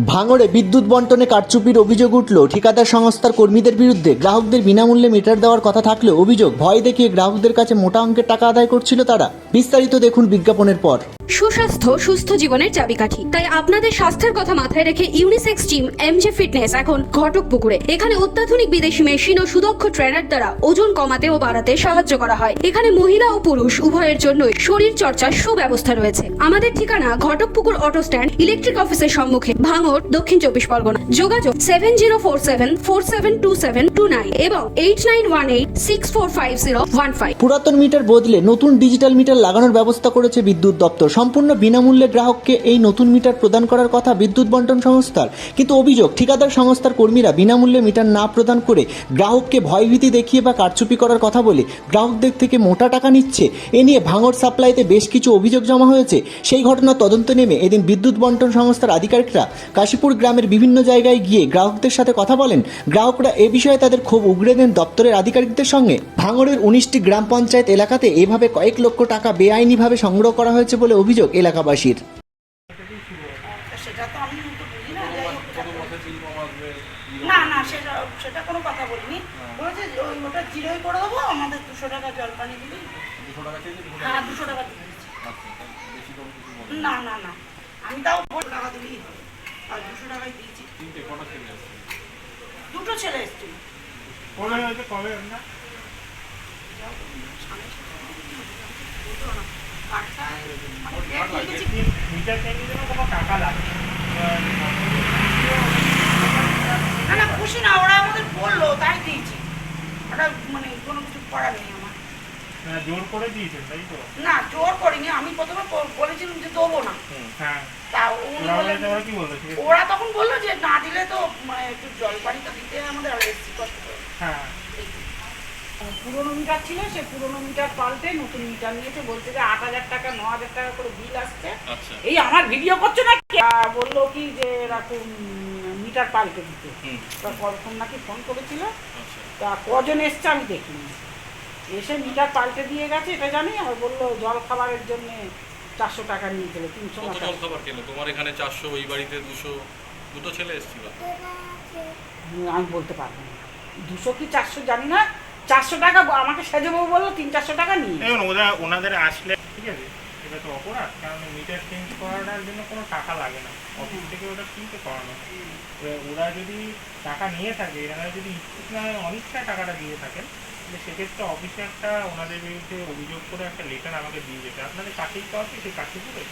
ভাঙড়ে বিদ্যুৎ বন্টনে কারচুপির অভিযোগ উঠল। ঠিকাদার সংস্থার কর্মীদের বিরুদ্ধে গ্রাহকদের বিনামূল্যে মিটার দেওয়ার কথা থাকলেও অভিযোগ ভয় দেখিয়ে গ্রাহকদের কাছে মোটা অঙ্কের টাকা আদায় করছিল তারা। বিস্তারিত দেখুন বিজ্ঞাপনের পর। সুস্বাস্থ্য, সুস্থ জীবনের চাবিকাঠি। তাই আপনাদের স্বাস্থ্যের কথা মাথায় রেখে ইউনিসেক্স জিম এমজে ফিটনেস এখন ঘটক পুকুরে। এখানে অত্যাধুনিক বিদেশি মেশিন ও সুদক্ষ ট্রেনার দ্বারা ওজন কমাতে ও বাড়াতে সাহায্য করা হয়। এখানে মহিলা ও পুরুষ উভয়ের জন্যই শরীর চর্চার সুব্যবস্থা রয়েছে। আমাদের ঠিকানা ঘটক পুকুর অটো স্ট্যান্ড, ইলেকট্রিক অফিসের সম্মুখে ভাঙর দক্ষিণ চব্বিশ পরগনা। যোগাযোগ seven zero four seven four seven two seven two nine এবং eight nine one eight six four five zero one five. পুরাতন মিটার বদলে নতুন ডিজিটাল মিটার লাগানোর ব্যবস্থা করেছে বিদ্যুৎ দপ্তর। সম্পূর্ণ বিনামূল্যে গ্রাহককে এই নতুন মিটার প্রদান করার কথা বিদ্যুৎ বন্টন সংস্থার। কিন্তু অভিযোগ, ঠিকাদার সংস্থার কর্মীরা বিনামূল্যে মিটার না প্রদান করে গ্রাহককে ভয়ভীতি দেখিয়ে বা কারচুপি করার কথা বলে গ্রাহকদের থেকে মোটা টাকা নিচ্ছে। এ নিয়ে ভাঙড় সাপ্লাইতে বেশ কিছু অভিযোগ জমা হয়েছে। সেই ঘটনার তদন্ত নেমে এদিন বিদ্যুৎ বন্টন সংস্থার আধিকারিকরা কাশীপুর গ্রামের বিভিন্ন জায়গায় গিয়ে গ্রাহকদের সাথে কথা বলেন। গ্রাহকরা এ বিষয়ে তাদের ক্ষোভ উগড়ে দেন দপ্তরের আধিকারিকদের সঙ্গে। ভাঙড়ের উনিশটি গ্রাম পঞ্চায়েত এলাকাতে এভাবে কয়েক লক্ষ টাকা বেআইনিভাবে সংগ্রহ করা হয়েছে বলে অভিযোগ এলাকাবাসীর। তা সেটা তো আমি তো বুঝি না না না সেটা সেটা কোনো কথা বলিনি। বলেছে ওই ওটা জিরোই করে দেবো আমাদের দুশো টাকা জল পানি দিবি হ্যাঁ দুশো টাকা দিয়ে না না না আমি তাও দুশো টাকা দিবি। আর দুশো টাকাই দিয়েছি। দুটো ছেলে এসছিল। কবে কবে আপনার আটটায় মানে ডেট হয়ে গেছে। মিটার চেঞ্জের জন্য কোনো টাকা লাগে না না খুশি না ওরা আমাদের বলল তাই দিয়েছি। ওটা মানে কোনো কিছু করার নেই আমার। জোর করে দিয়েছেন তাই তো? না জোর করিনি আমি প্রথমে বলেছিলাম যে দেবো না। হ্যাঁ। তা উনি ওরা তখন বলল যে না দিলে তো মানে একটু জল পানি তো দিতে আমাদের এসছি কষ্ট হ্যাঁ। পুরোনো মিটার ছিল সে পুরোনো মিটার পাল্টে নতুন মিটার নিয়েছে বলছে যে আট হাজার টাকা ন হাজার টাকা করে বিল আসছে। এই আমার ভিডিও করছ না বলল কি যে এরকম মিটার পাল্টে দিতে। তা কখন নাকি ফোন করেছিল? তা কজন এসছে আমি দেখিনি। এসে মিটার পাল্টে দিয়ে গেছে এটা জানি আর বলল জল খাবারের জন্য চারশো টাকা নিয়ে গেলো তিনশো জল খাবার খেলো তোমার এখানে চারশো ওই বাড়িতে দুশো দুটো ছেলে এসেছিল? আমি বলতে পারব না। দুশো কি চারশো জানি না চারশো টাকা আমাকে সেজেবু বলল তিন চারশো টাকা নিয়ে। ওরা ওনাদের আসলে ঠিক আছে? এটা তো অপরাধ কারণ মিটার চেঞ্জ করাটার জন্য কোনো টাকা লাগে না। অফিস থেকে ওটা ফ্রিতে করানো? ওরা যদি টাকা নিয়ে থাকে এনারা যদি ইচ্ছুক না অনিচ্ছায় টাকাটা দিয়ে থাকেন তাহলে সেক্ষেত্রে অফিসে একটা ওনাদের বিরুদ্ধে অভিযোগ করে একটা লেটার আমাকে দিয়ে যেতে। আপনাদের কাছেই তো আছে সেই কাছে করে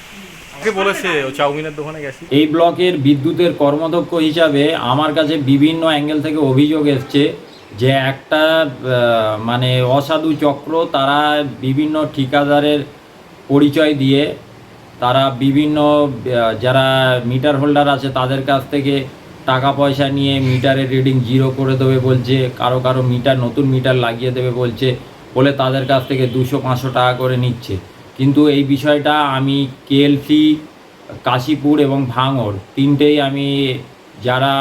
বলেছে ও চাউমিনের দোকানে গেছি। এই ব্লকের বিদ্যুতের কর্মদক্ষ হিসাবে আমার কাছে বিভিন্ন অ্যাঙ্গেল থেকে অভিযোগ এসছে। যে একটা মানে অসাধু চক্র তারা বিভিন্ন ঠিকাদারের পরিচয় দিয়ে, তারা বিভিন্ন যারা মিটার হোল্ডার আছে তাদের কাছ থেকে টাকা পয়সা নিয়ে মিটারের রিডিং জিরো করে দেবে বলছে, কারও কারও মিটার, নতুন মিটার লাগিয়ে দেবে বলছে, বলে তাদের কাছ থেকে দুশো পাঁচশো টাকা করে নিচ্ছে। কিন্তু এই বিষয়টা আমি কেএলসি, কাশীপুর এবং ভাঙড় তিনটেই আমি যারা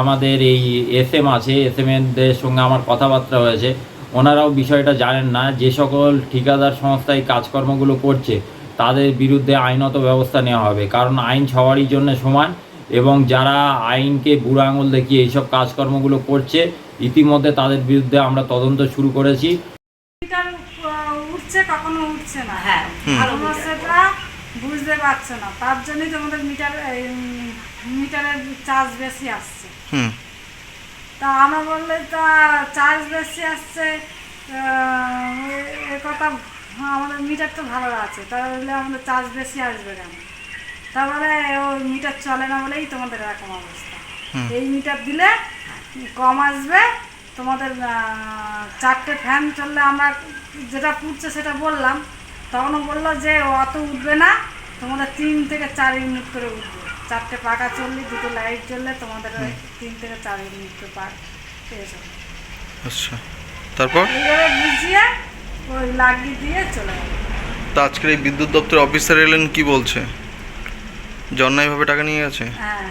আমাদের এই এস এম আছে এস এম এমদের সঙ্গে আমার কথাবার্তা হয়েছে ওনারাও বিষয়টা জানেন না। যে সকল ঠিকাদার সংস্থা এই কাজকর্মগুলো করছে তাদের বিরুদ্ধে আইনত ব্যবস্থা নেওয়া হবে। কারণ আইন সবারই জন্য সমান এবং যারা আইনকে বুড়ো আঙুল দেখিয়ে এইসব কাজকর্মগুলো করছে ইতিমধ্যে তাদের বিরুদ্ধে আমরা তদন্ত শুরু করেছি। উঠছে কখনো উঠছে না। হ্যাঁ বুঝতে পারছ না। তার জন্যই তোমাদের মিটার মিটারের চার্জ বেশি আসছে। তা আমরা বললে তা চার্জ বেশি আসছে এ- কথা হ্যাঁ, আমাদের মিটার তো ভালো আছে তাহলে আমাদের চার্জ বেশি আসবে কেন? তারপরে ওই মিটার চলে না বলেই তোমাদের এরকম অবস্থা। এই মিটার দিলে কম আসবে তোমাদের চারটে ফ্যান চললে আমরা যেটা পুড়ছে সেটা বললাম তখনও বলল যে অত উঠবে না তোমাদের তিন থেকে চার ইউনিট করে উঠবে। চারটে পাকা চললে দুটো লাইট চললে তোমাদের তিন থেকে চার ইউনিট করে পাক পেয়ে যাবে। আচ্ছা তারপর? এইভাবে বুঝিয়ে ওই লাগিয়ে দিয়ে চলে যাবে তা আজকের এই বিদ্যুৎ দপ্তরের অফিসার এলেন কি বলছে? যে অন্যায়ভাবে টাকা নিয়ে গেছে? হ্যাঁ।